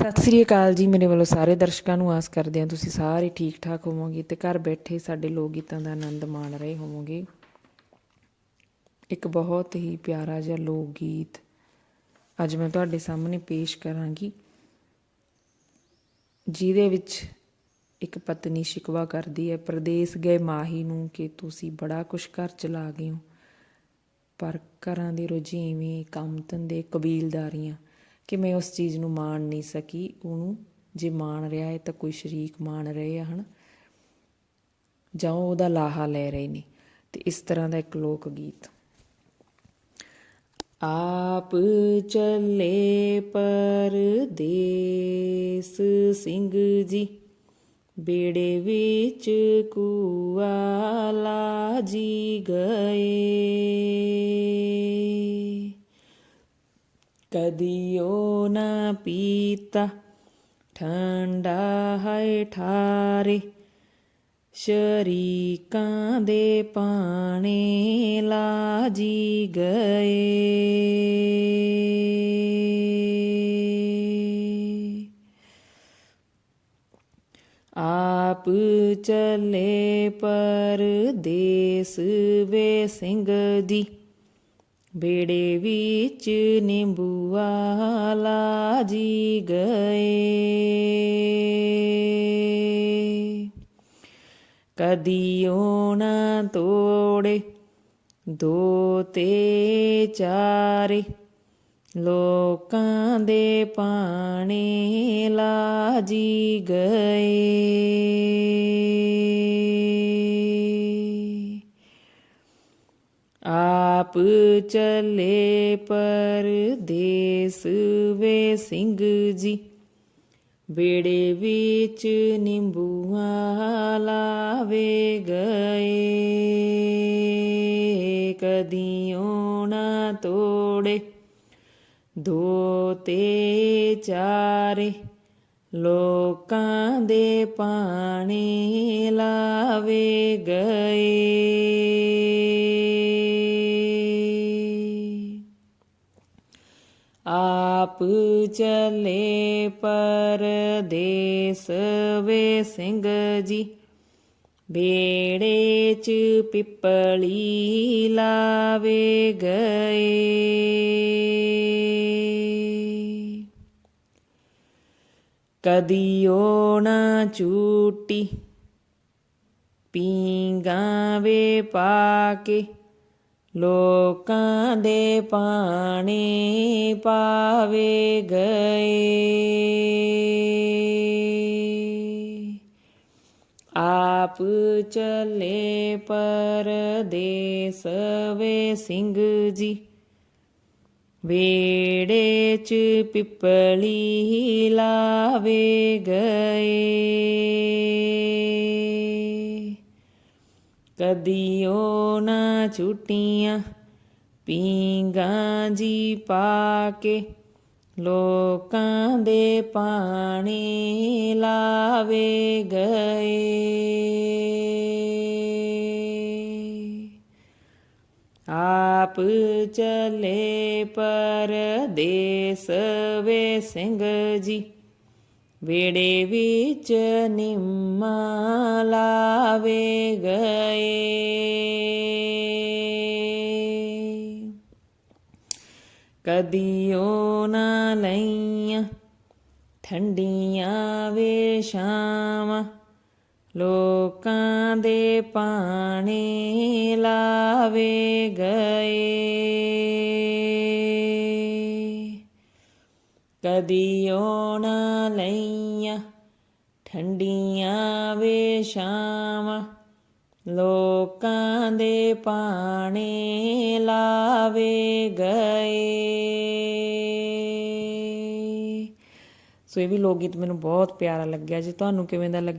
ਸਤਿ ਸ੍ਰੀ ਅਕਾਲ ਜੀ, ਮੇਰੇ ਵੱਲੋਂ ਸਾਰੇ ਦਰਸ਼ਕਾਂ ਨੂੰ ਆਸ ਕਰਦੇ ਹਾਂ ਤੁਸੀਂ ਸਾਰੇ ਠੀਕ ਠਾਕ ਹੋਵੋਗੇ ਤੇ ਘਰ ਬੈਠੇ ਸਾਡੇ ਲੋਕ ਗੀਤਾਂ ਦਾ ਆਨੰਦ ਮਾਣ ਰਹੇ ਹੋਵੋਗੇ। ਇੱਕ ਬਹੁਤ ਹੀ ਪਿਆਰਾ ਜਿਹਾ ਲੋਕ ਗੀਤ ਅੱਜ ਮੈਂ ਤੁਹਾਡੇ ਸਾਹਮਣੇ ਪੇਸ਼ ਕਰਾਂਗੀ, ਜਿਹਦੇ ਵਿੱਚ ਇੱਕ ਪਤਨੀ ਸ਼ਿਕਵਾ ਕਰਦੀ ਹੈ, ਪ੍ਰਦੇਸ ਗਏ ਮਾਹੀ ਨੂੰ ਕਿ ਤੁਸੀਂ ਬੜਾ ਕੁਛ ਘਰ ਚਲਾ ਗਏ ਹੋ, ਪਰ ਘਰਾਂ ਦੇ ਰੁਝੇਵੇਂ, ਕੰਮ ਧੰਦੇ ਕਬੀਲਦਾਰੀਆਂ ਕਿ ਮੈਂ ਉਸ ਚੀਜ਼ ਨੂੰ ਮਾਣ ਨਹੀਂ ਸਕੀ, ਉਹਨੂੰ ਜੇ ਮਾਣ ਰਿਹਾ ਹੈ ਤਾਂ ਕੋਈ ਸ਼ਰੀਕ ਮਾਣ ਰਹੇ ਆ, ਹਨ? ਜਾਂ ਉਹਦਾ ਲਾਹਾ ਲੈ ਰਹੇ ਨੇ। ਤੇ ਇਸ ਤਰ੍ਹਾਂ ਦਾ ਇੱਕ ਲੋਕ ਗੀਤ। ਆਪ ਚੱਲੇ ਪਰਦੇਸ ਸਿੰਘ ਜੀ, ਬੇੜੇ ਵਿੱਚ ਕੁਆਲਾ ਜੀ। ਕਦਿਓ ਨਾ ਪੀਤਾ, ਠੰਡਾ ਹੈ ਠਾਰੇ, ਸ਼ਰੀਕਾਂ ਦੇ ਪਾਣੇ ਲਾਜੀ ਗਏ। ਆਪ ਚਲੇ ਪਰਦੇਸ ਵੇ ਸਿੰਘ ਦੀ ਬੇੜੇ ਵਿੱਚ ਨਿੰਬੂਆ ਲਾਜੀ ਗਏ। ਕਦੀ ਨਾ ਤੋੜੇ, ਦੋ ਤੇ ਚਾਰੇ, ਲੋਕਾਂ ਦੇ ਪਾਣੇ ਲਾਜੀ ਗਏ। ਆਪ ਚੱਲੇ ਪਰਦੇਸ ਵੇ ਸਿੰਘ ਜੀ। ਬੇੜੇ ਵਿੱਚ ਨਿੰਬੂਆਂ ਲਾਵੇ ਗਏ। ਕਦੀਓ ਨਾ ਤੋੜੇ। ਦੋ ਤੇ ਚਾਰੇ ਲੋਕਾਂ ਦੇ ਪਾਣੀ ਲਾਵੇ ਗਏ। ਆਪ ਚਲੇ ਪਰਦੇਸ ਵੇ ਸਿੰਘ ਜੀ। ਬੇੜੇ ਚ ਪਿੱਪਲੀ ਲਾਵੇ ਗਏ। ਕਦੀਓ ਨਾ ਚੂਟੀ ਪੀਂਗਾਂ ਵੇ ਪਾ ਕੇ ਲੋਕਾਂ ਦੇ ਪਾਣੀ ਪਾਵੇ ਗਏ। ਆਪ ਚਲੇ ਪਰਦੇਸ ਵੇ ਸਿੰਘ ਜੀ ਵੇੜੇ ਚ ਪਿੱਪਲੀ ਲਾਵੇ ਗਏ। ਕਦੀ ਉਹ ਨਾ ਛੁੱਟੀਆਂ ਪੀਂਗਾਂ ਜੀ ਪਾ ਕੇ ਲੋਕਾਂ ਦੇ ਪਾਣੀ ਲਾਵੇ ਗਏ। ਆਪ ਚੱਲੇ ਪਰਦੇਸ ਵੇ ਸਿੰਘ ਜੀ ਵੇੜੇ ਵਿੱਚ ਨਿੰਮਾ ਲਾਵੇ ਗਏ। ਕਦੀਓ ਨਾ ਲਈਆਂ ਠੰਡੀਆਂ ਵੇ ਸ਼ਾਮਾਂ ਲੋਕਾਂ ਦੇ ਪਾਣੇ ਲਾਵੇ ਗਏ। ਕਦੀਓ ਨਾ ਲਈਆਂ ਠੰਡੀਆਂ ਵੇ ਸ਼ਾਮਾਂ। ਲੋਕਾਂ ਦੇ ਪਾਣੇ ਲਾਵੇ ਗਏ। ਸੋ ਇਹ ਵੀ ਲੋਕ ਗੀਤ ਮੈਨੂੰ ਬਹੁਤ ਪਿਆਰਾ ਲੱਗਿਆ ਜੀ। ਤੁਹਾਨੂੰ ਕਿਵੇਂ ਦਾ ਲੱਗ